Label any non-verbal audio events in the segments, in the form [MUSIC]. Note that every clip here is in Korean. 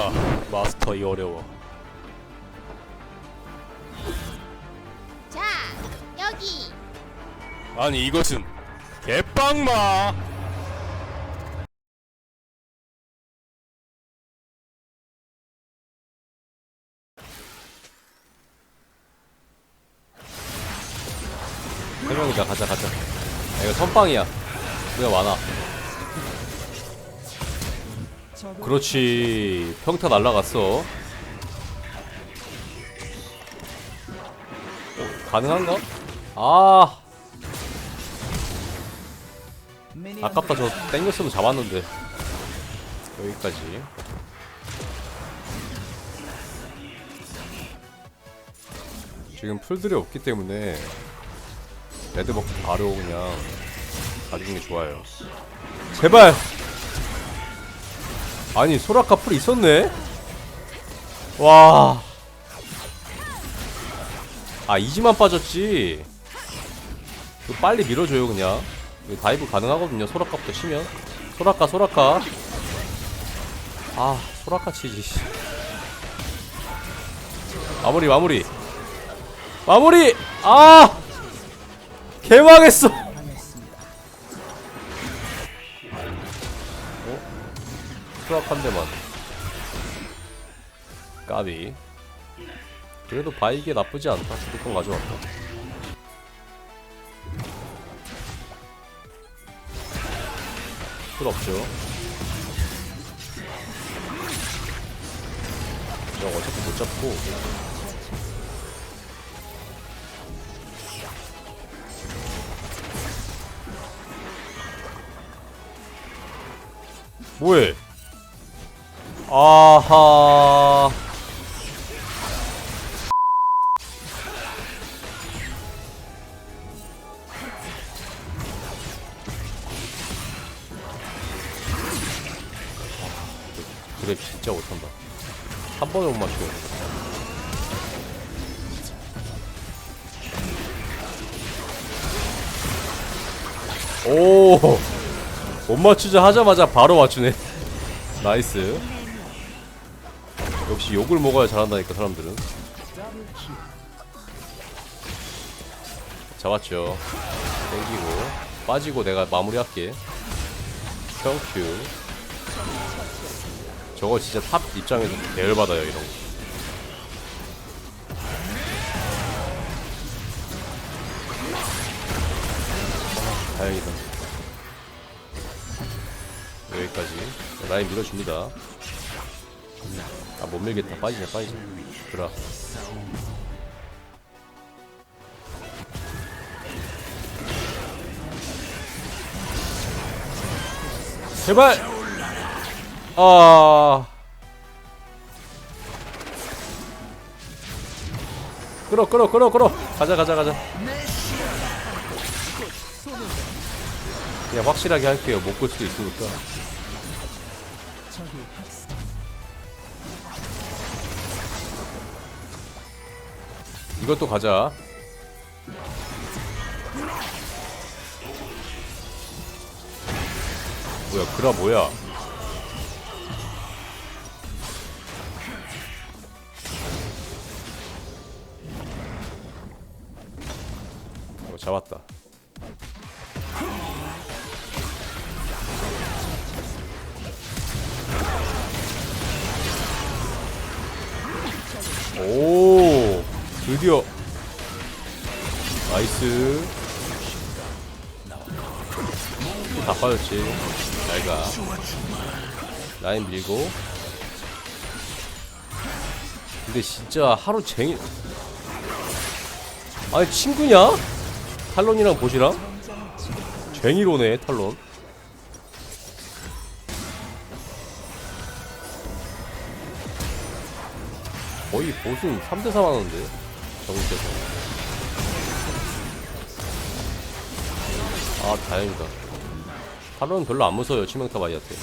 아 마스터 이 어려워. 자, 여기. 아니 이것은 개빵마! 세 명이다. 가자 가자. 야, 이거 선빵이야. 우리가 많아 그렇지. 평타 날라갔어. 어, 가능한가? 아. 아깝다. 저 땡겼으면 잡았는데. 여기까지. 지금 풀들이 없기 때문에 레드 먹고 바로 그냥 가주는 게 좋아요. 제발 아니 소라카 풀 있었네 와 아, 이지만 빠졌지. 이거 빨리 밀어줘요, 그냥. 다이브 가능하거든요, 소라카부터 치면. 소라카, 소라카. 아, 소라카 치지, 씨. 마무리, 마무리. 마무리! 아! 개망했어! 대만. 까비. 그래도 바이게 나쁘지 않다. 주도권 가져왔다. 필요 없죠. 영 어차피 못 잡고. 뭐해? 아하. 그래 진짜 못한다. 한 번에 못 맞춰 오못 맞추자 하자마자 바로 맞추네. [LAUGHS] 나이스 역시 욕을 먹어야 잘한다니까 사람들은. 잡았죠. 땡기고. 빠지고 내가 마무리할게. 땡큐. 저거 진짜 탑 입장에서 대열받아요 이런 거. 다행이다. 여기까지. 라인 밀어줍니다 아못 밀겠다. 빠지자 빠지자. 들어 제발! 아. 끌어 끌어 끌어 끌어. 가자 가자 가자. 그냥 확실하게 할게요. 못 끌 수도 있으니까 이것도 가자 뭐야 그라 뭐야 어, 잡았다. 드디어 나이스. 다 빠졌지. 잘 가. 라인 밀고. 근데 진짜 하루 종일 아니 친구냐? 탈론이랑 보시랑? 쟁이로네 탈론 거의 보승 3대3 하는데 정국에서. 아 다행이다. 탈론은 별로 안 무서워요 치명타 바이한테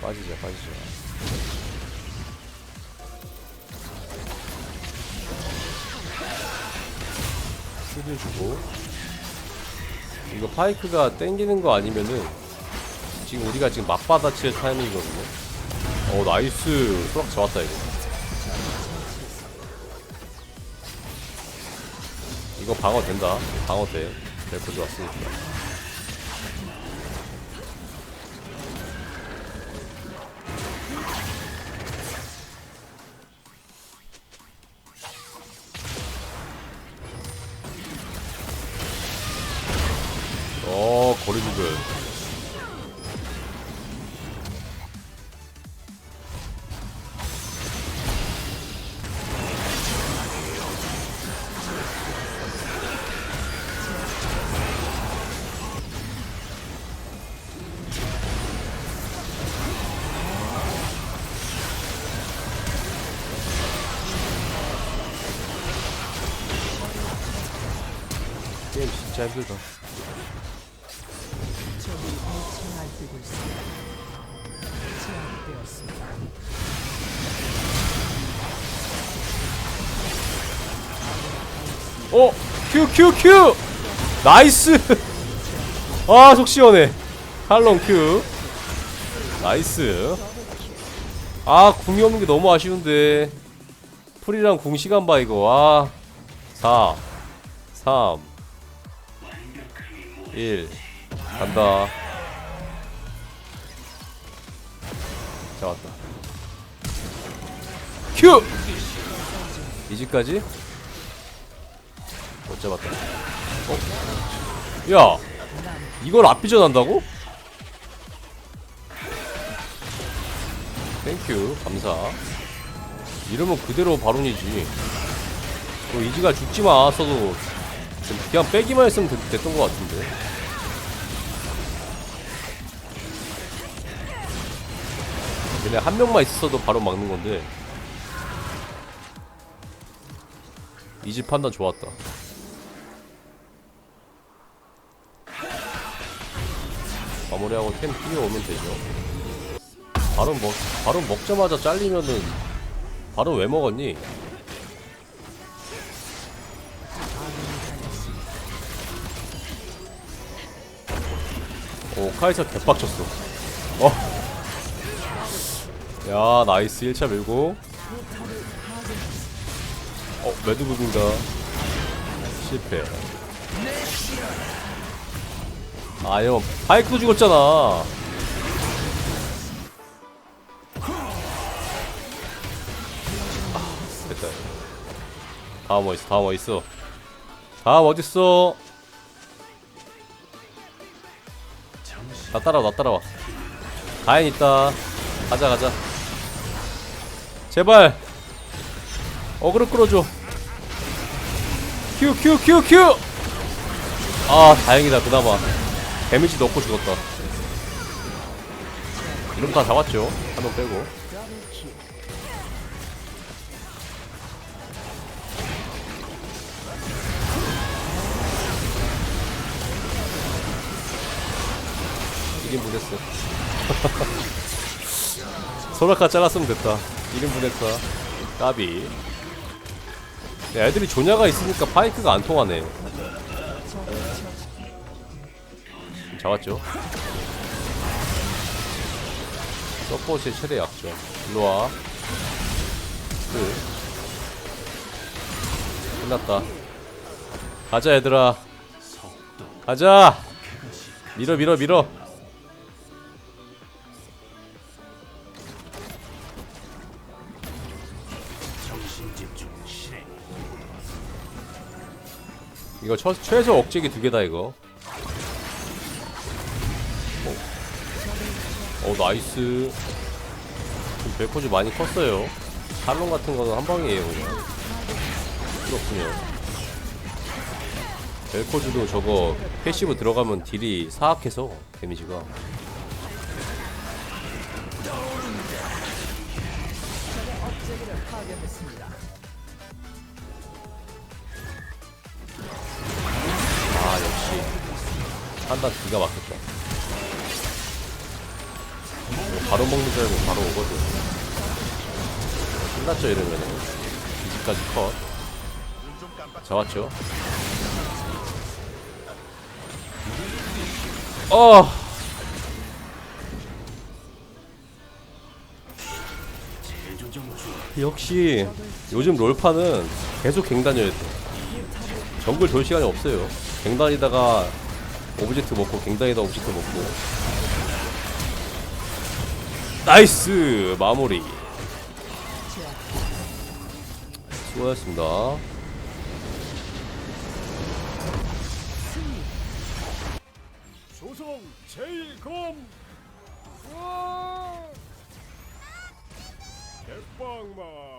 빠지자 빠지자 실드 주고. 이거 파이크가 땡기는 거 아니면은 지금 우리가 지금 맞받아 칠 타이밍이거든요. 어 나이스. 수락 좋았다 이거. 이거 방어 된다. 방어 돼. 벨코 좋았으니까 어 거리 두들 게임 진짜 힘들다 어! 큐, 큐, 큐! 나이스! [LAUGHS] 아, 속 시원해. 할롱 큐. 나이스. 아, 궁이 없는 게 너무 아쉬운데. 풀이랑 궁 시간 봐, 이거. 아. 4, 3, 1. 간다. 잡았다. 큐! 이지까지? 못 잡았다. 어? 야! 이걸 앞비전 한다고? 땡큐. 감사. 이러면 그대로 바론이지. 뭐 이지가 죽지마 써도 좀 그냥 빼기만 했으면 됐, 됐던 것 같은데. 그냥 한 명만 있었어도 바로 막는 건데. 이 집 판단 좋았다. 마무리하고 템 뛰어오면 되죠. 바로 먹, 바로 먹자마자 잘리면은 바로 왜 먹었니? 오 카이사 개빡쳤어. 어. 야 나이스 1차 밀고. 어 매드부분가 실패. 아, 형, 바이크도 죽었잖아. 아, 됐다. 다음 어딨어, 다음 어딨어. 다음 어딨어. 나 따라와, 나 따라와. 가인 있다. 가자, 가자. 제발. 어그로 끌어줘. 큐, 큐, 큐, 큐! 아, 다행이다, 그나마. 데미지 넣고 죽었다. 이름 다 잡았죠. 한 명 빼고. 이름 보냈어. [LAUGHS] 소라카 잘랐으면 됐다. 이름 보냈다. 까비. 야, 애들이 조냐가 있으니까 파이크가 안 통하네. 잡았죠. 서포트의 최대 약점. 일로와. 끝. 끝났다. 가자, 얘들아. 가자! 밀어, 밀어, 밀어. 이거 처, 최저 억제기 두 개다, 이거. 어. 나이스. 좀 벨코즈 많이 컸어요. 탈론 같은 거는 한 방이에요 그냥. 그렇군요. 벨코즈도 저거 패시브 들어가면 딜이 사악해서 데미지가 한단 기가 막혔죠. 바로 먹는 줄 알고 바로 오거든. 끝났죠 이러면은. 이집까지 컷. 잡았죠. 어. 역시 요즘 롤파는 계속 갱단이어야 돼. 정글 돌 시간이 없어요. 갱단이다가 오브젝트 먹고 갱다니다 오브젝트 먹고. 나이스 마무리. 수고하셨습니다. 조성 제일검 와 대빵마